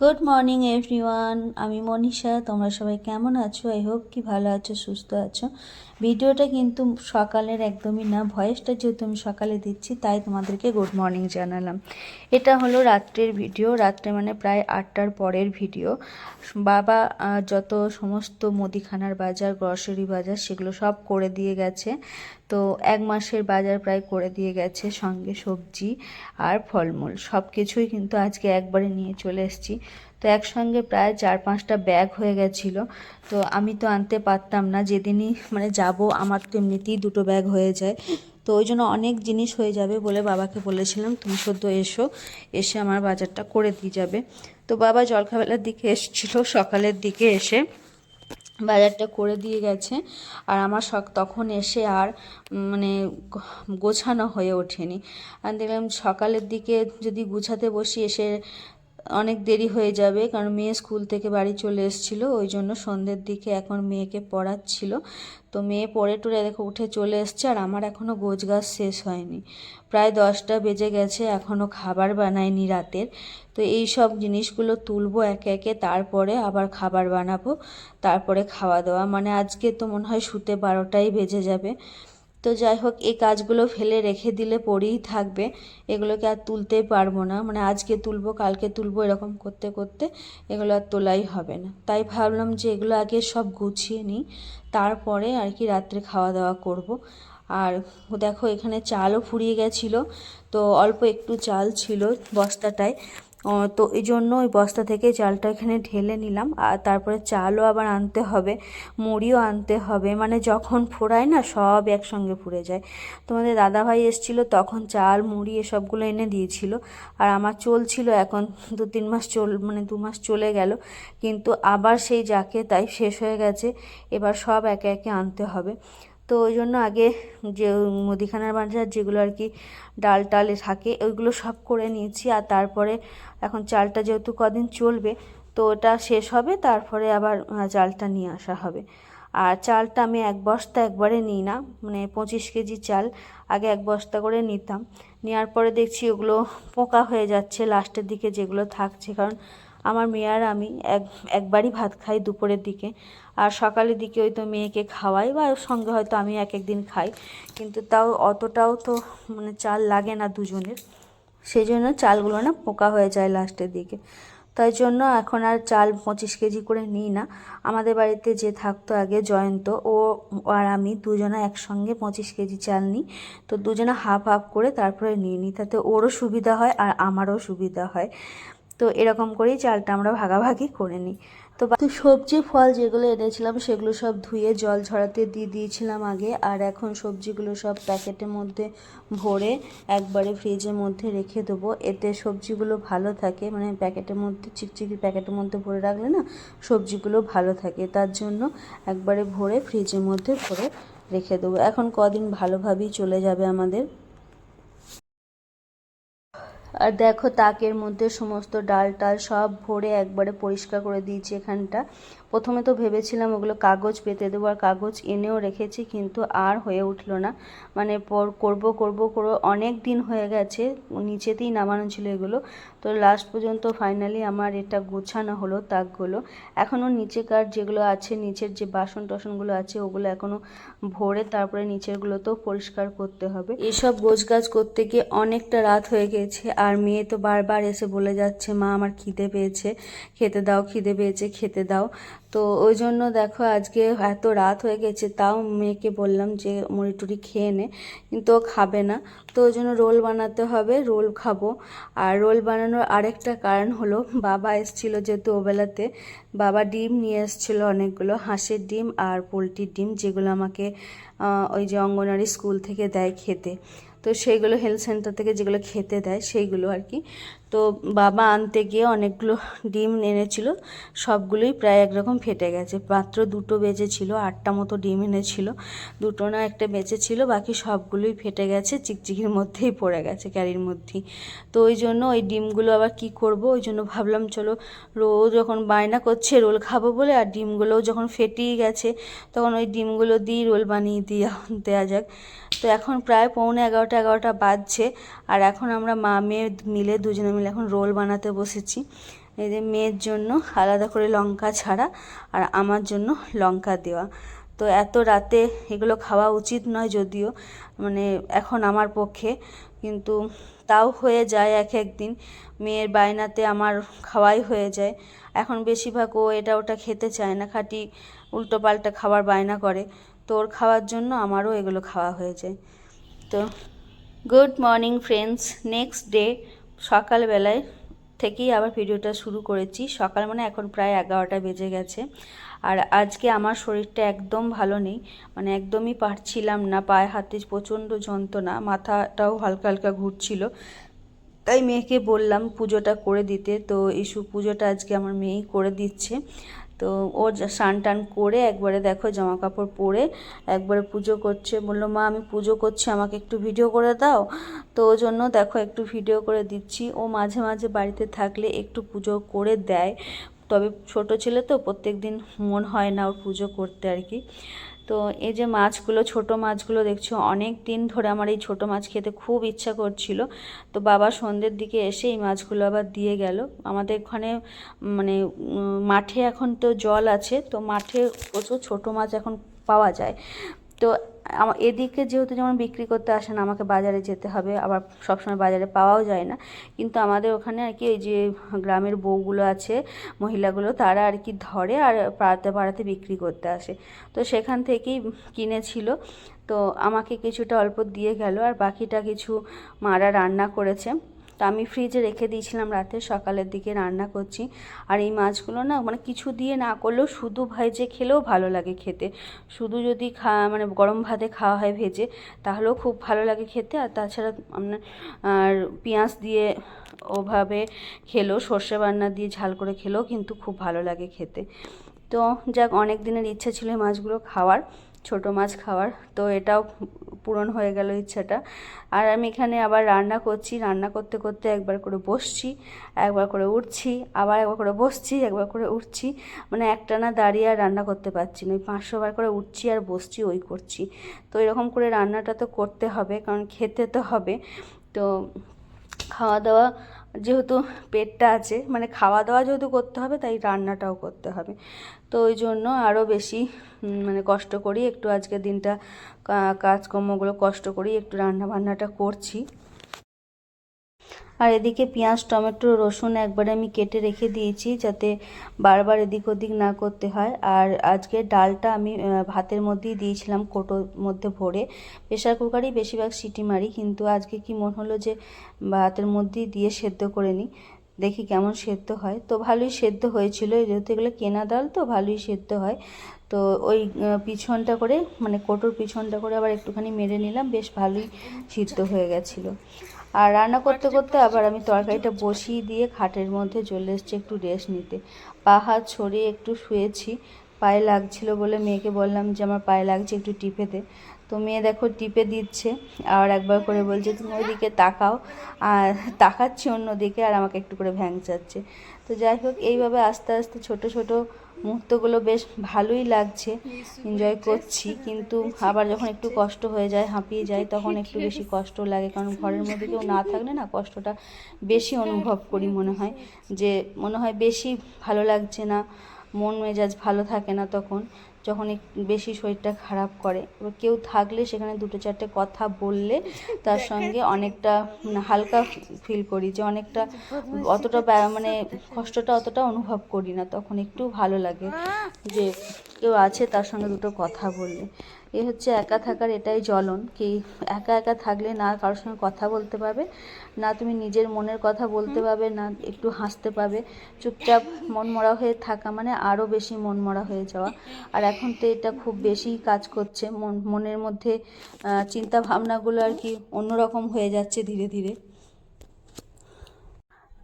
Good morning everyone আমি মনীষা, তোমরা সবাই কেমন আছো? আই হোপ কি ভালো আছো, সুস্থ আছো। ভিডিওটা কিন্তু সকালের একদমই না, ভয়েসটা যেহেতু আমি সকালে দিচ্ছি, তাই তোমাদেরকে গুড মর্নিং জানালাম। এটা হলো রাত্রের ভিডিও, রাত্রে মানে প্রায় আটটার পরের ভিডিও। বাবা যত সমস্ত মুদিখানার বাজার গ্রসারি বাজার, সেগুলো সব করে দিয়ে গেছে। তো এক মাসের বাজার প্রায় করে দিয়ে গেছে সঙ্গে সবজি আর ফলমূল। সব কিছুই কিন্তু আজকে একবারে নিয়ে চলে এসেছি। তো একসঙ্গে প্রায় চার পাঁচটা ব্যাগ হয়ে গেছিল। তো আমি তো আনতে পারতাম না, যেদিনই মানে যাব আমার তো এমনিতেই দুটো ব্যাগ হয়ে যায়। তো ওই জন্য অনেক জিনিস হয়ে যাবে বলে বাবাকে বলেছিলাম, তুমি সদ্য এসো, এসে আমার বাজারটা করে দিয়ে যাবে। তো বাবা জলখাবেলার দিকে এসেছিল, সকালের দিকে এসে বাজারটা করে দিয়ে গেছে। আর আমার শখ তখন এসে আর মানে গোছানো হয়ে ওঠেনি। আর দেখলাম সকালের দিকে যদি গুছাতে বসি এসে অনেক দেরি হয়ে যাবে কারণ মেয়ে স্কুল থেকে বাড়ি চলে এসেছিল, ওই জন্য সন্ধ্যের দিকে এখন মেয়েকে পড়াচ্ছিল। তো মেয়ে পড়ে টড়ে দেখো উঠে চলে এসছে আর আমার এখনও গোছগাছ শেষ হয়নি। প্রায় দশটা বেজে গেছে এখনও খাবার বানাইনি রাতের। তো এই সব জিনিসগুলো তুলবো একে একে, তারপরে আবার খাবার বানাবো, তারপরে খাওয়া দাওয়া। মানে আজকে তো মনে হয় শুতে বারোটাই বেজে যাবে। তো যাই হোক, এই কাজগুলো ফেলে রেখে দিলে পড়েই থাকবে। এগুলোকে আর তুলতে পারব না। মানে আজকে তুলবো, কালকে তুলবো এরকম করতে করতে এগুলো আর তোলাই হবে না। তাই ভাবলাম যে এগুলো আগে সব গুছিয়ে নিই। তারপরে আর কি রাত্রে খাওয়া দাওয়া করব। আর দেখো, এখানে চালও ফুরিয়ে গেছিল। তো অল্প একটু চাল ছিল বস্তাটায়। তো এই জন্য ওই বস্তা থেকে চালটা এখানে ঢেলে নিলাম। আর তারপরে চালও আবার আনতে হবে, মুড়িও আনতে হবে। মানে যখন ফোড়ায় না, সব একসঙ্গে ফুরে যায়। তোমাদের দাদাভাই এসেছিল, তখন চাল, মুড়ি এসবগুলো এনে দিয়েছিল। আর আমার চলছিল এখন, দু তিন মাস চল মানে দু মাস চলে গেল। কিন্তু আবার সেই যাকে তাই শেষ হয়ে গেছে। এবার সব একে একে আনতে হবে। তো ওই জন্য আগে যে মুদিখানার বাজার যেগুলো আর কি ডাল টালে থাকে, ওইগুলো সব করে নিয়েছি। আর তারপরে এখন চালটা যেহেতু কদিন চলবে, তো ওটা শেষ হবে, তারপরে আবার চালটা নিয়ে আসা হবে। আর চালটা আমি এক বস্তা একবারে নিই না মানে পঁচিশ কেজি চাল আগে এক বস্তা করে নিতাম। নেওয়ার পরে দেখছি ওগুলো পোকা হয়ে যাচ্ছে, লাস্টের দিকে যেগুলো থাকছে, কারণ আমার মেয়ে আর আমি এক, একবারই ভাত খাই দুপুরের দিকে। আর সকালের দিকে ওই তো মেয়েকে খাওয়াই বা সঙ্গে হয়তো আমি এক, একদিন খাই। কিন্তু তাও অতটাও তো মানে চাল লাগে না দুজনের। সেই জন্য চালগুলো না পোকা হয়ে যায় লাস্টের দিকে। তাই জন্য এখন আর চাল পঁচিশ কেজি করে নিই না। আমাদের বাড়িতে যে থাকতো আগে জয়ন্ত, ও আর আমি দুজনা একসঙ্গে পঁচিশ কেজি চাল নিই। তো দুজনে হাফ হাফ করে তারপরে নিয়ে নিই। তাতে ওরও সুবিধা হয় আর আমারও সুবিধা হয়। তো এরকম করেই চালটা আমরা ভাগাভাগি করে নিই। তো সবজি ফল যেগুলো এনেছিলাম সেগুলো সব ধুয়ে জল ঝরাতে দিয়ে দিয়েছিলাম আগে। আর এখন সবজিগুলো সব প্যাকেটের মধ্যে ভরে একবারে ফ্রিজের মধ্যে রেখে দেবো। এতে সবজিগুলো ভালো থাকে। মানে প্যাকেটের মধ্যে, চিকচিকি প্যাকেটের মধ্যে ভরে রাখলে না সবজিগুলো ভালো থাকে। তার জন্য একবারে ভরে ফ্রিজের মধ্যে ভরে রেখে দেবো। এখন কদিন ভালোভাবেই চলে যাবে আমাদের। আর দেখো তাকের মধ্যে সমস্ত ডাল টাল সব ভরে একবারে পরিষ্কার করে দিয়েছি এখানটা। প্রথমে তো ভেবেছিলাম ওগুলো কাগজ পেতে দেবো আর কাগজ এনেও রেখেছি, কিন্তু আর হয়ে উঠল না। মানে পর করব করব করব, অনেক দিন হয়ে গেছে, নিচেতেই নামানো ছিল এগুলো। তো লাস্ট পর্যন্ত ফাইনালি আমার এটা গোছানো হলো তাকগুলো। এখনও নিচেকার যেগুলো আছে, নিচের যে বাসন টাসনগুলো আছে, ওগুলো এখনও ভরে তারপরে নিচেরগুলোতেও পরিষ্কার করতে হবে। এসব গোছগাছ করতে গিয়ে অনেকটা রাত হয়ে গেছে, আর মেয়ে তো বারবার এসে বলে যাচ্ছে, মা, আমার খিদে পেয়েছে, খেতে দাও, খিদে পেয়েছে, খেতে দাও। তো ওই জন্য দেখো আজকে এত রাত হয়ে গেছে, তাও মেয়েকে বললাম যে মুড়ি টুড়ি খেয়ে নে, কিন্তু ও খাবে না। তো ওই জন্য রোল বানাতে হবে, রোল খাব। আর রোল বানানোর আরেকটা কারণ হলো, বাবা এসেছিল যেহেতু ওবেলাতে, বাবা ডিম নিয়ে এসেছিল অনেকগুলো, হাঁসের ডিম আর পোলট্রির ডিম, যেগুলো আমাকে ওই যে অঙ্গনারী স্কুল থেকে দেয় খেতে। তো সেইগুলো হেলথ সেন্টার থেকে যেগুলো খেতে দেয়, সেইগুলো আর কি। তো বাবা আনতে গিয়ে অনেকগুলো ডিম এনেছিল, সবগুলোই প্রায় একরকম ফেটে গেছে। মাত্র দুটো বেজে ছিল আটটা মতো ডিম এনেছিল, দুটো না একটা বেঁচে ছিল বাকি সবগুলোই ফেটে গেছে, চিকচিকির মধ্যেই পড়ে গেছে ক্যারির মধ্যেই। তো ওই জন্য ওই ডিমগুলো আবার কি করব, ওই জন্য ভাবলাম চলো রোজ যখন বায়না করছে রোল খাব বলে, আর ডিমগুলোও যখন ফেটেই গেছে, তখন ওই ডিমগুলো দিয়ে রোল বানিয়ে দিয়ে দেওয়া যাক। তো এখন প্রায় পৌনে এগারোটা এগারোটা বাজছে, আর এখন আমরা মা মেয়ে মিলে দুজনে মিলে এখন রোল বানাতে বসেছি। এই যে মেয়ের জন্য আলাদা করে লঙ্কা ছাড়া আর আমার জন্য লঙ্কা দেওয়া। তো এত রাতে এগুলো খাওয়া উচিত নয় যদিও মানে এখন আমার পক্ষে। কিন্তু তাও হয়ে যায় এক একদিন মেয়ের বায়নাতে আমার খাওয়াই হয়ে যায়। এখন বেশিরভাগ ও এটা ওটা খেতে চায় না, খাঁটি উল্টো পাল্টা খাবার বায়না করে। তো ওর খাওয়ার জন্য আমারও এগুলো খাওয়া হয়ে যায়। তো good morning friends, next day সকালবেলায় থেকেই আবার ভিডিওটা শুরু করেছি। সকাল মানে এখন প্রায় এগারোটা বেজে গেছে। আর আজকে আমার শরীরটা একদম ভালো নেই। মানে একদমই পারছিলাম না, পায়ে হাতে প্রচণ্ড যন্ত্রণা, মাথাটাও হালকা হালকা ঘুরছিল। তাই মেয়েকে বললাম পুজোটা করে দিতে। তো ইস্যু পুজোটা আজকে আমার মেয়েই করে দিচ্ছে। তো ও স্নান টান করে একবারে দেখো জামা কাপড় পরে একবারে পুজো করছে। বলল, মা, আমি পুজো করছি, আমাকে একটু ভিডিও করে দাও। তো ওই জন্য দেখো একটু ভিডিও করে দিচ্ছি। ও মাঝে মাঝে বাড়িতে থাকলে একটু পুজো করে দেয়। তবে ছোট ছেলে তো প্রত্যেক দিন মন হয় না ওর পুজো করতে আর কি। তো এই যে মাছগুলো, ছোট মাছগুলো দেখছ, অনেক দিন ধরে আমার এই ছোট মাছ খেতে খুব ইচ্ছা করছিল। তো বাবা সন্ধ্যের দিকে এসে এই মাছগুলো আবার দিয়ে গেল। আমাদের ওখানে মানে মাঠে এখন তো জল আছে, তো মাঠে প্রচুর ছোট মাছ এখন পাওয়া যায়। তো আমার এদিকে যেহেতু যেমন বিক্রি করতে আসে না আমাকে বাজারে যেতে হবে। আবার সবসময় বাজারে পাওয়াও যায় না। কিন্তু আমাদের ওখানে আর কি এই যে গ্রামের বউগুলো আছে, মহিলাগুলো, তারা আর কি ধরে আর পাড়াতে পাড়াতে বিক্রি করতে আসে। তো সেখান থেকেই কিনেছিল। তো আমাকে কিছুটা অল্প দিয়ে গেল, আর বাকিটা কিছু মারা রান্না করেছে। তো আমি ফ্রিজে রেখে দিয়েছিলাম রাতে, সকালের দিকে রান্না করছি। আর এই মাছগুলো না মানে কিছু দিয়ে না করলেও শুধু ভেজে খেলেও ভালো লাগে খেতে। শুধু যদি খা মানে গরম ভাতে খাওয়া হয় ভেজে, তাহলেও খুব ভালো লাগে খেতে। আর তাছাড়া আপনার আর পেঁয়াজ দিয়ে ওভাবে খেলেও, সর্ষে বান্না দিয়ে ঝাল করে খেলেও কিন্তু খুব ভালো লাগে খেতে। তো যাক, অনেক দিনের ইচ্ছা ছিল মাছগুলো খাওয়ার, ছোট মাছ খাওয়ার। তো এটাও পূরণ হয়ে গেল ইচ্ছাটা। আর আমি এখানে আবার রান্না করছি, রান্না করতে করতে একবার করে বসছি, একবার করে উঠছি, আবার একবার করে বসছি, একবার করে উঠছি। মানে একটা না দাঁড়িয়ে আর রান্না করতে পারছি না। ওই পাঁচশো বার করে উঠছি আর বসছি, ওই করছি। তো এরকম করে রান্নাটা তো করতে হবে, কারণ খেতে তো হবে। তো খাওয়া দাওয়া যেহেতু পেটটা আছে মানে খাওয়া দাওয়া যেহেতু করতে হবে, তাই রান্নাটাও করতে হবে। তো ওই জন্য আরও বেশি মানে কষ্ট করি, একটু আজকের দিনটা কাজকর্মগুলো কষ্ট করি, একটু রান্না বান্নাটা করছি। আর এদিকে পেঁয়াজ, টমেটো, রসুন একবারে আমি কেটে রেখে দিয়েছি যাতে বারবার এদিক ওদিক না করতে হয়। আর আজকে ডালটা আমি ভাতের মধ্যেই দিয়েছিলাম কোটোর মধ্যে ভরে। প্রেশার কুকারেই বেশিরভাগ সিটি মারি, কিন্তু আজকে কি মন হলো যে ভাতের মধ্যেই দিয়ে সেদ্ধ করে নিই, দেখি কেমন সেদ্ধ হয়। তো ভালোই সেদ্ধ হয়েছিল যেহেতু এগুলো কেনা ডাল, তো ভালোই সেদ্ধ হয়। তো ওই পিছনটা করে মানে কোটোর পিছনটা করে আবার একটুখানি মেরে নিলাম, বেশ ভালোই সিদ্ধ হয়ে গেছিল। আর রান্না করতে করতে আবার আমি তরকারিটা বসিয়ে দিয়ে খাটের মধ্যে চলে এসেছি একটু রেস্ট নিতে। পা হাত ছড়িয়ে একটু শুয়েছি। পায়ে লাগছিল বলে মেয়েকে বললাম যে আমার পায়ে লাগছে একটু টিপে দে তো মেয়ে দেখো টিপে দিচ্ছে আর একবার করে বলছে তুমি ওইদিকে তাকাও। আর তাকাচ্ছি অন্যদিকে আর আমাকে একটু করে ভ্যাংচাচ্ছে তো যাই হোক এইভাবে আস্তে আস্তে ছোট ছোট মুহূর্তগুলো বেশ ভালোই লাগছে। এনজয় করছি, কিন্তু আবার যখন একটু কষ্ট হয়ে যায়, হাঁপিয়ে যায়, তখন একটু বেশি কষ্ট লাগে। কারণ ঘরের মধ্যে কেউ না থাকলে না কষ্টটা বেশি অনুভব করি মনে হয়। যে মনে হয় বেশি ভালো লাগছে না মন মেজাজ ভালো থাকে না তখন। যখন বেশি শরীরটা খারাপ করে এবার কেউ থাকলে সেখানে দুটো চারটে কথা বললে তার সঙ্গে অনেকটা হালকা ফিল করি যে অনেকটা অতটা মানে কষ্টটা অতটা অনুভব করি না। তখন একটু ভালো লাগে যে কেউ আছে তার সঙ্গে দুটো কথা বললে। এ হচ্ছে একা থাকার এটাই জ্বলন। কি একা একা থাকলে না কারোর সঙ্গে কথা বলতে পারবে না তুমি নিজের মনের কথা বলতে পারবে না একটু হাসতে পাবে চুপচাপ মন মরা হয়ে থাকা মানে আরও বেশি মন মরা হয়ে যাওয়া। আর এখন তো এটা খুব বেশি কাজ করছে মন মনের মধ্যে চিন্তা ভাবনাগুলো আর কি অন্যরকম হয়ে যাচ্ছে ধীরে ধীরে।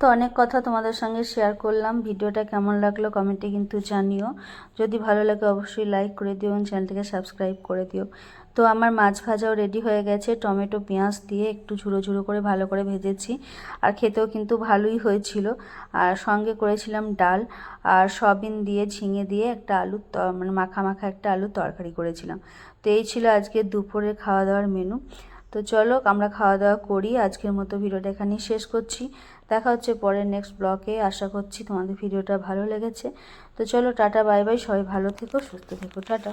তো অনেক কথা তোমাদের সঙ্গে শেয়ার করলাম। ভিডিওটা কেমন লাগল কমেন্টে কিন্তু জানিও। যদি ভালো লাগে অবশ্যই লাইক করে দিও এবং চ্যানেলটিকে সাবস্ক্রাইব করে দিও। তো আমার মাছ ভাজাও রেডি হয়ে গেছে। টমেটো, পেঁয়াজ দিয়ে একটু ঝুড়ো ঝুড়ো করে ভালো করে ভেজেছি। আর খেতেও কিন্তু ভালোই হয়েছিল। আর সঙ্গে করেছিলাম ডাল আর সবিন দিয়ে ঝিঙে দিয়ে একটা আলু মানে মাখা মাখা একটা আলু তরকারি করেছিলাম। তো এই ছিল আজকে দুপুরের খাওয়া দাওয়ার মেনু তো চলো আমরা খাওয়া দাওয়া করি। আজকের মতো ভিডিওটা এখানেই শেষ করছি। দেখা হচ্ছে পরের নেক্সট ব্লকে আশা করছি তোমাদের ভিডিওটা ভালো লেগেছে। তো চলো টাটা বাই বাই সবাই ভালো থেকো, সুস্থ থেকো। টাটা।